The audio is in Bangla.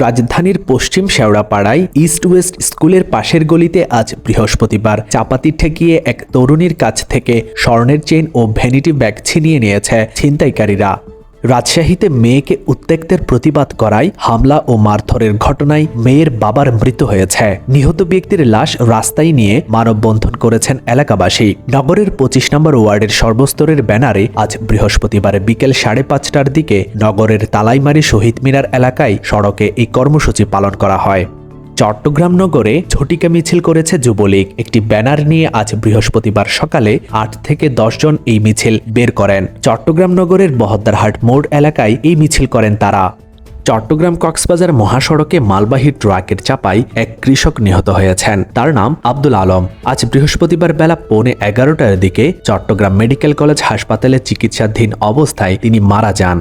রাজধানীর পশ্চিম শেওড়াপাড়ায় ইস্ট ওয়েস্ট স্কুলের পাশের গলিতে আজ বৃহস্পতিবার চাপাতি ঠেকিয়ে এক তরুণীর কাছ থেকে স্বর্ণের চেন ও ভ্যানিটি ব্যাগ ছিনিয়ে নিয়েছে ছিনতাইকারীরা। রাজশাহীতে মেয়েকে উত্ত্যক্তের প্রতিবাদ করায় হামলা ও মারধরের ঘটনায় মেয়ের বাবার মৃত্যু হয়েছে। নিহত ব্যক্তির লাশ রাস্তায় নিয়ে মানববন্ধন করেছেন এলাকাবাসী। নগরের পঁচিশ নম্বর ওয়ার্ডের সর্বস্তরের ব্যানারে আজ বৃহস্পতিবার বিকেল সাড়ে পাঁচটার দিকে নগরের তালাইমারি শহীদ মিনার এলাকায় সড়কে এই কর্মসূচি পালন করা হয়। চট্টগ্রাম নগরে ঝটিকা মিছিল করেছে যুবলীগ। একটি ব্যানার নিয়ে আজ বৃহস্পতিবার সকালে আট থেকে জন এই মিছিল বের করেন। চট্টগ্রাম নগরের বহদ্দারহাট মোড় এলাকায় এই মিছিল করেন তারা। চট্টগ্রাম কক্সবাজার মহাসড়কে মালবাহী ট্রাকের চাপায় এক কৃষক নিহত হয়েছেন। তার নাম আব্দুল আলম। আজ বৃহস্পতিবার বেলা পৌনে এগারোটার দিকে চট্টগ্রাম মেডিকেল কলেজ হাসপাতালে চিকিৎসাধীন অবস্থায় তিনি মারা যান।